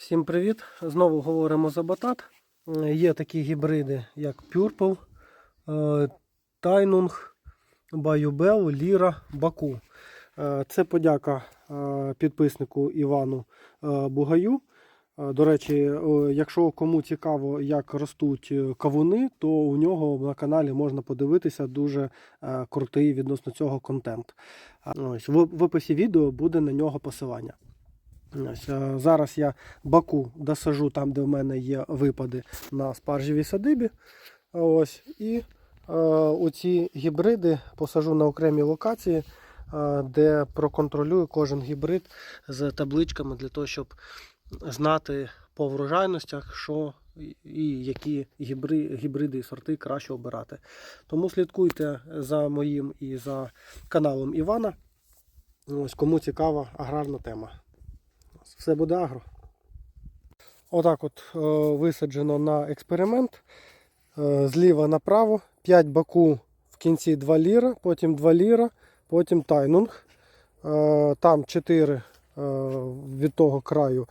Всім привіт! Знову говоримо за батат. Е, Є такі гібриди, як Purple, Тайнунг, Баюбел, Ліра, Баку. Це подяка е, підписнику Івану е, Бугаю. До речі, якщо кому цікаво, як ростуть кавуни, то у нього на каналі можна подивитися дуже крутий відносно цього контент. В описі відео буде на нього посилання. Е, зараз я баку досажу там, де в мене є випади на спаржевій садибі. Ось, і е, оці гібриди посажу на окремі локації, е, де проконтролюю кожен гібрид з табличками для того, щоб знати по врожайностях, що і які гібри, гібриди і сорти краще обирати. Тому слідкуйте за моїм і за каналом Івана. Ось кому цікава аграрна тема. Все буде агро. Отак от е, висаджено на експеримент. Е, зліва направо. 5 баку в кінці 2 ліра, потім 2 ліра, потім тайнунг. Е, там 4 е, від того краю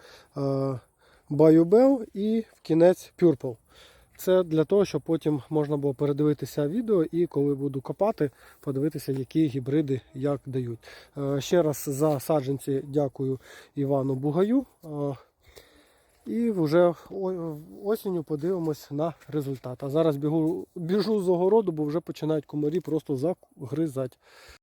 баюбел і в кінець пюрпл. Це для того, щоб потім можна було передивитися відео і коли буду копати, подивитися, які гібриди як дають. Е, Ще раз за саджанці дякую Івану Бугаю. Е, І вже осінню подивимось на результат. А зараз бігу, біжу з огороду, бо вже починають комарі просто загризати.